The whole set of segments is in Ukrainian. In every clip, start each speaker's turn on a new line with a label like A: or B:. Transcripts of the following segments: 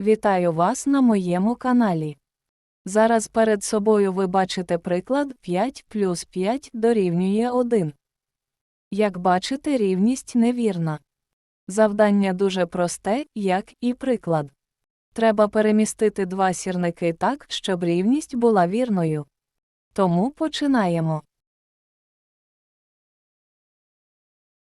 A: Вітаю вас на моєму каналі. Зараз перед собою ви бачите приклад 5 плюс 5 дорівнює 1. Як бачите, рівність невірна. Завдання дуже просте, як і приклад. Треба перемістити два сірники так, щоб рівність була вірною. Тому починаємо.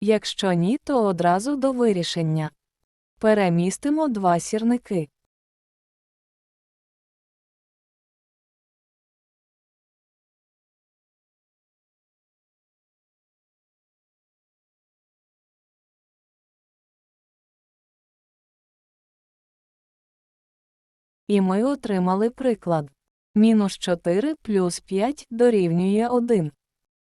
A: Якщо ні, то одразу до вирішення. Перемістимо два сірники. І ми отримали приклад. Мінус 4 плюс 5 дорівнює 1.